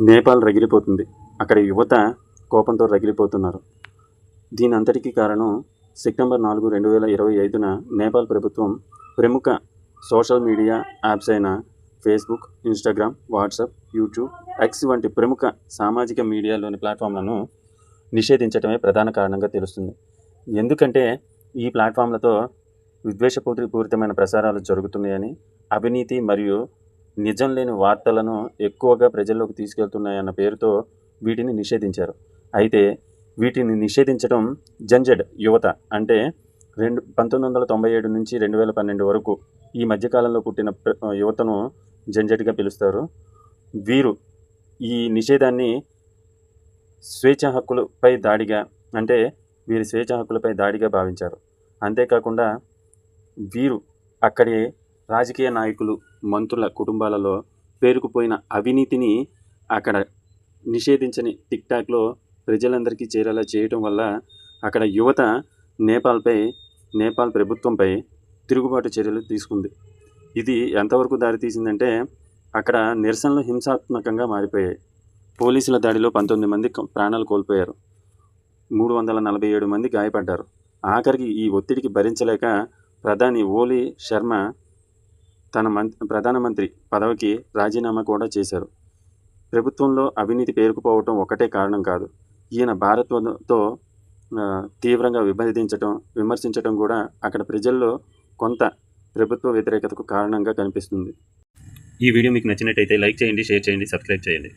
నేపాల్ రగిలిపోతుంది. అక్కడ యువత కోపంతో రగిలిపోతున్నారు. దీని అంతటికీ కారణం సెప్టెంబర్ నాలుగు రెండు వేల ఇరవై ఐదున నేపాల్ ప్రభుత్వం ప్రముఖ సోషల్ మీడియా యాప్స్ అయిన Facebook Instagram WhatsApp YouTube X వంటి ప్రముఖ సామాజిక మీడియాలోని ప్లాట్ఫామ్లను నిషేధించడమే ప్రధాన కారణంగా తెలుస్తుంది. ఎందుకంటే ఈ ప్లాట్ఫామ్లతో విద్వేషపూరిపూరితమైన ప్రసారాలు జరుగుతున్నాయని అవినీతి మరియు నిజం లేని వార్తలను ఎక్కువగా ప్రజల్లోకి తీసుకెళ్తున్నాయన్న పేరుతో వీటిని నిషేధించారు. అయితే వీటిని నిషేధించడం జంజడ్ యువత అంటే రెండు పంతొమ్మిది వందల తొంభై ఏడు నుంచి రెండు వేల పన్నెండు వరకు ఈ మధ్యకాలంలో పుట్టిన యువతను జంజడ్గా పిలుస్తారు. వీరు ఈ నిషేధాన్ని స్వేచ్ఛ హక్కులపై దాడిగా అంటే వీరి స్వేచ్ఛ హక్కులపై దాడిగా భావించారు. అంతేకాకుండా వీరు అక్కడి రాజకీయ నాయకులు మంత్రుల కుటుంబాలలో పేరుకుపోయిన అవినీతిని అక్కడ నిషేధించని టిక్టాక్లో ప్రజలందరికీ చేరేలా చేయటం వల్ల అక్కడ యువత నేపాల్పై నేపాల్ ప్రభుత్వంపై తిరుగుబాటు చర్యలు తీసుకుంది. ఇది ఎంతవరకు దారితీసిందంటే అక్కడ నిరసనలు హింసాత్మకంగా మారిపోయాయి. పోలీసుల దాడిలో పంతొమ్మిది మంది ప్రాణాలు కోల్పోయారు. మూడు వందల నలభై ఏడు మంది గాయపడ్డారు. ఆఖరికి ఈ ఒత్తిడికి భరించలేక ప్రధాని ఓలీ శర్మ తన మంత్రి ప్రధానమంత్రి పదవికి రాజీనామా కూడా చేశారు. ప్రభుత్వంలో అవినీతి పేరుకుపోవటం ఒకటే కారణం కాదు. ఈయన భారత్తో తీవ్రంగా విభేదించటం విమర్శించటం కూడా అక్కడ ప్రజల్లో కొంత ప్రభుత్వ వ్యతిరేకతకు కారణంగా కనిపిస్తుంది. ఈ వీడియో మీకు నచ్చినట్టయితే లైక్ చేయండి షేర్ చేయండి సబ్స్క్రైబ్ చేయండి.